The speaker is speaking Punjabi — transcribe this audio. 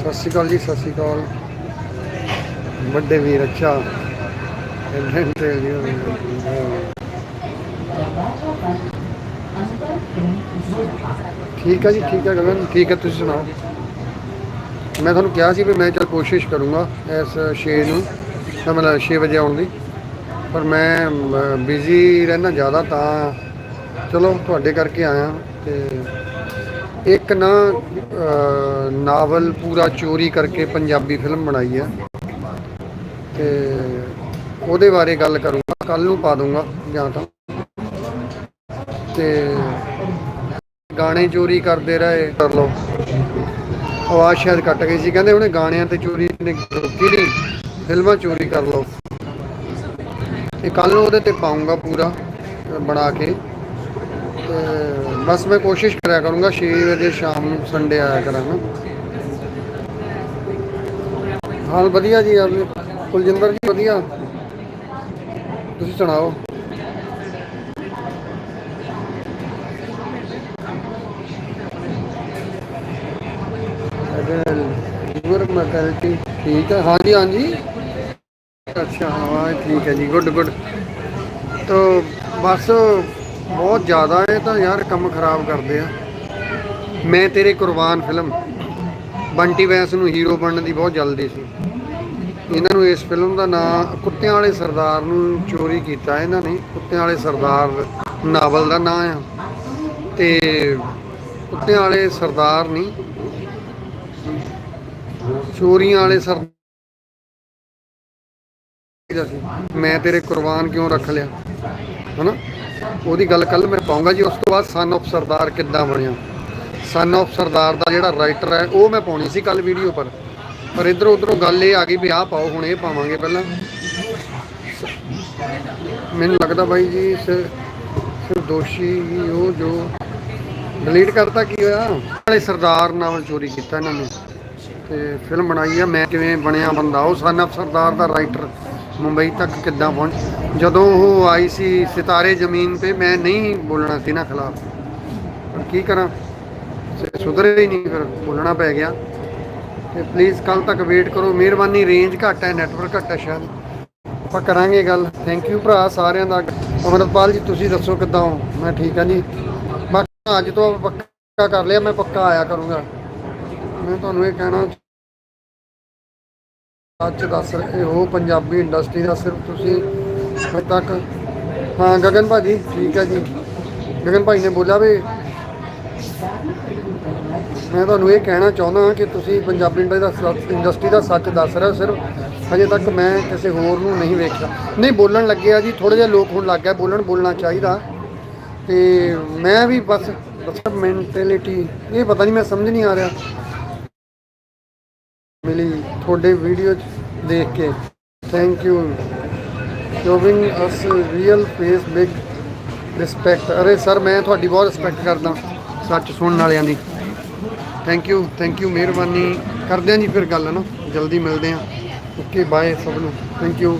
ਸਤਿ ਸ਼੍ਰੀ ਅਕਾਲ ਜੀ, ਸਤਿ ਸ਼੍ਰੀ ਅਕਾਲ। ਵੱਡੇ ਵੀਰ, ਅੱਛਾ। ਇੰਡੀਅਨ ਟ੍ਰੇਨ ਠੀਕ ਹੈ ਜੀ, ਠੀਕ ਹੈ ਗਗਨ, ਠੀਕ ਹੈ ਤੁਸੀਂ ਸੁਣਾਓ? ਮੈਂ ਤੁਹਾਨੂੰ ਕਿਹਾ ਸੀ ਵੀ ਮੈਂ ਚਲ ਕੋਸ਼ਿਸ਼ ਕਰੂੰਗਾ ਇਸ 6 ਨੂੰ ਮਤਲਬ 6 ਵਜੇ ਆਉਣ ਦੀ। ਪਰ ਮੈਂ ਬਿਜ਼ੀ ਰਹਿਣਾ ਜ਼ਿਆਦਾ ਤਾਂ ਚਲੋ ਤੁਹਾਡੇ ਕਰਕੇ ਆਇਆ ਤੇ ਇੱਕ ਨਾ ਅਹ, ਨਾਵਲ ਪੂਰਾ ਚੋਰੀ ਕਰਕੇ ਪੰਜਾਬੀ ਫਿਲਮ ਬਣਾਈ ਹੈ। ਤੇ ਉਹਦੇ ਬਾਰੇ ਗੱਲ ਕਰੂੰਗਾ ਕੱਲ ਨੂੰ ਪਾ ਦੂੰਗਾ ਜਾਂ ਤਾਂ। ਤੇ ਗਾਣੇ ਚੋਰੀ ਕਰਦੇ ਰਹੇ ਕਰ ਲਓ। ਆਵਾਜ਼ ਸ਼ਾਇਦ ਕੱਟ ਗਈ ਸੀ ਕਹਿੰਦੇ ਉਹਨੇ ਗਾਣਿਆਂ ਤੇ ਚੋਰੀ ਨੇ ਰੋਕੀ ਨਹੀਂ ਫਿਲਮਾਂ ਚੋਰੀ ਕਰ ਲਓ। ਇਹ ਕੱਲ ਨੂੰ ਉਹਦੇ ਤੇ ਪਾਉਂਗਾ ਪੂਰਾ ਬਣਾ ਕੇ। ਤੇ ਬਸ ਮੈਂ ਕੋਸ਼ਿਸ਼ ਕਰਿਆ ਕਰੂੰਗਾ 6 ਵਜੇ ਸ਼ਾਮ ਨੂੰ ਸੰਡੇ ਆਇਆ ਕਰਾਂਗਾ ਹਾਲ ਵਧੀਆ ਜੀ ਯਾਰ ਕੁਲਜਿੰਦਰ ਜੀ ਵਧੀਆ ਤੁਸੀਂ ਸੁਣਾਓ ਲੀਵਰ ਮੈਟੈਲਿਟੀ ਠੀਕ ਹੈ ਹਾਂਜੀ ਹਾਂਜੀ ਅੱਛਾ ਹਾਂ ਠੀਕ ਹੈ ਜੀ ਗੁੱਡ ਗੁੱਡ ਤੋ ਬਸ ਬਹੁਤ ਜ਼ਿਆਦਾ ਇਹ ਤਾਂ ਯਾਰ ਕੰਮ ਖਰਾਬ ਕਰਦੇ ਆ। ਮੈਂ ਤੇਰੇ ਕੁਰਬਾਨ ਫਿਲਮ ਬੰਟੀ ਵੈਸ ਨੂੰ ਹੀਰੋ ਬਣਨ ਦੀ ਬਹੁਤ ਜਲਦੀ ਸੀ। ਇਹਨਾਂ ਨੂੰ ਇਸ ਫਿਲਮ ਦਾ ਨਾਮ ਕੁੱਤਿਆਂ ਵਾਲੇ ਸਰਦਾਰ ਨੂੰ ਚੋਰੀ ਕੀਤਾ ਇਹਨਾਂ ਨੇ। ਕੁੱਤਿਆਂ ਵਾਲੇ ਸਰਦਾਰ ਨਾਵਲ ਦਾ ਨਾਮ ਆ। ਤੇ ਕੁੱਤਿਆਂ ਵਾਲੇ ਸਰਦਾਰ ਨਹੀਂ, ਚੋਰੀਆਂ ਵਾਲੇ ਸਰਦਾਰ ਮੈਂ ਤੇਰੇ ਕੁਰਬਾਨ ਕਿਉਂ ਰੱਖ ਲਿਆ? ਹਨਾ? ਉਹਦੀ ਗੱਲ ਕੱਲ ਮੈਂ ਪਾਉਂਗਾ ਜੀ, ਉਸ ਤੋਂ ਬਾਅਦ ਸਨ ਆਫ ਸਰਦਾਰ ਕਿੱਦਾਂ ਬਣਿਆ? ਸਨ ਆਫ ਸਰਦਾਰ ਦਾ ਜਿਹੜਾ ਰਾਈਟਰ ਹੈ, ਉਹ ਮੈਂ ਪਾਉਣੀ ਸੀ ਕੱਲ ਵੀਡੀਓ ਪਰ। ਪਰ ਇਧਰ ਉਧਰੋਂ ਗੱਲ ਇਹ ਆ ਗਈ ਵੀ ਆਹ ਪਾਓ, ਹੁਣ ਇਹ ਪਾਵਾਂਗੇ ਪਹਿਲਾਂ। ਮੈਨੂੰ ਲੱਗਦਾ ਬਾਈ ਜੀ, ਸਿਰ ਦੋਸ਼ੀ ਹੀ ਉਹ ਜੋ ਡਿਲੀਟ ਕਰਤਾ ਕੀ ਹੋਇਆ? ਵਾਲੇ ਸਰਦਾਰ ਨਾਵਲ ਚੋਰੀ ਕੀਤਾ ਇਹਨਾਂ ਨੇ। ਤੇ ਫਿਲਮ ਬਣਾਈ ਆ, ਮੈਂ ਕਿਵੇਂ ਬਣਿਆ ਬੰਦਾ? ਉਹ ਸਨ ਆਫ ਸਰਦਾਰ ਦਾ ਰਾਈਟਰ ਮੁੰਬਈ ਤੱਕ ਕਿੱਦਾਂ ਪਹੁੰਚ? ਜਦੋਂ ਉਹ ਆਈ ਸੀ ਸਿਤਾਰੇ ਜ਼ਮੀਨ ਤੇ, ਮੈਂ ਨਹੀਂ ਬੋਲਣਾ ਸੀ ਨਾ ਖਿਲਾਫ। ਪਰ ਕੀ ਕਰਾਂ? ਸੁਧਰੇ ਹੀ ਨਹੀਂ ਫਿਰ, ਬੋਲਣਾ ਪੈ ਗਿਆ। ਤੇ ਪਲੀਜ਼ ਕੱਲ ਤੱਕ ਵੇਟ ਕਰੋ। ਮਿਹਰਬਾਨੀ ਰੇਂਜ ਘੱਟ ਹੈ ਨੈਟਵਰਕ ਘੱਟ ਹੈ ਸ਼ਾਇਦ। ਆਪਾਂ ਕਰਾਂਗੇ ਗੱਲ। ਥੈਂਕ ਯੂ ਭਰਾ ਸਾਰਿਆਂ ਦਾ। ਅਮਰਪਾਲ ਜੀ, ਤੁਸੀਂ ਦੱਸੋ ਕਿੱਦਾਂ ਹੋ? ਮੈਂ ਠੀਕ ਹਾਂ ਜੀ। ਬਾਕੀ ਅੱਜ ਤੋਂ ਆਪਾਂ ਪੱਕਾ ਕਰ ਲਿਆ, ਮੈਂ ਪੱਕਾ ਆਇਆ ਕਰੂੰਗਾ। ਮੈਂ ਤੁਹਾਨੂੰ ਇਹ ਕਹਿਣਾ ਸੱਚ ਦੱਸ ਰਹੇ ਹੋ, ਪੰਜਾਬੀ ਇੰਡਸਟਰੀ ਦਾ ਸਿਰਫ ਤੁਸੀਂ ਹਜੇ ਤੱਕ। ਹਾਂ, ਗਗਨ ਭਾਜੀ, ਠੀਕ ਹੈ ਜੀ। ਗਗਨ ਭਾਈ ਨੇ ਬੋਲਿਆ ਵੀ ਮੈਂ ਤੁਹਾਨੂੰ ਇਹ ਕਹਿਣਾ ਚਾਹੁੰਦਾ ਹਾਂ ਕਿ ਤੁਸੀਂ ਪੰਜਾਬੀ ਇੰਡਸਟਰੀ ਦਾ ਸੱਚ- ਇੰਡਸਟਰੀ ਦਾ ਸੱਚ ਦੱਸ ਰਹੇ ਹੋ, ਸਿਰਫ ਹਜੇ ਤੱਕ ਮੈਂ ਕਿਸੇ ਹੋਰ ਨੂੰ ਨਹੀਂ ਵੇਖਿਆ। ਨਹੀਂ, ਬੋਲਣ ਲੱਗੇ ਆ ਜੀ ਥੋੜੇ ਜਿਹਾ ਲੋਕ ਹੁਣ ਲੱਗ ਗਿਆ ਬੋਲਣ ਬੋਲਣਾ ਚਾਹੀਦਾ। ਤੇ ਮੈਂ ਵੀ ਬਸ ਮੈਂਟੈਲਿਟੀ ਇਹ ਪਤਾ ਨਹੀਂ, ਮੈਂ ਸਮਝ ਨਹੀਂ ਆ ਰਿਹਾ। ਮਿਲੀ। ਤੁਹਾਡੇ ਵੀਡੀਓ ਚ ਦੇਖ ਕੇ। Thank you showing us real face big respect ਅਰੇ ਸਰ ਮੈਂ ਤੁਹਾਡੀ ਬਹੁਤ ਰਿਸਪੈਕਟ ਕਰਦਾ, ਸੱਚ ਸੁਣਨ ਵਾਲਿਆਂ ਦੀ। ਥੈਂਕ ਯੂ ਥੈਂਕ ਯੂ ਮਿਹਰਬਾਨੀ। ਕਰਦੇ ਹਾਂ ਜੀ ਫਿਰ ਗੱਲ ਨਾ ਜਲਦੀ ਮਿਲਦੇ ਹਾਂ। ਓਕੇ ਬਾਏ ਸਭ ਨੂੰ। Thank you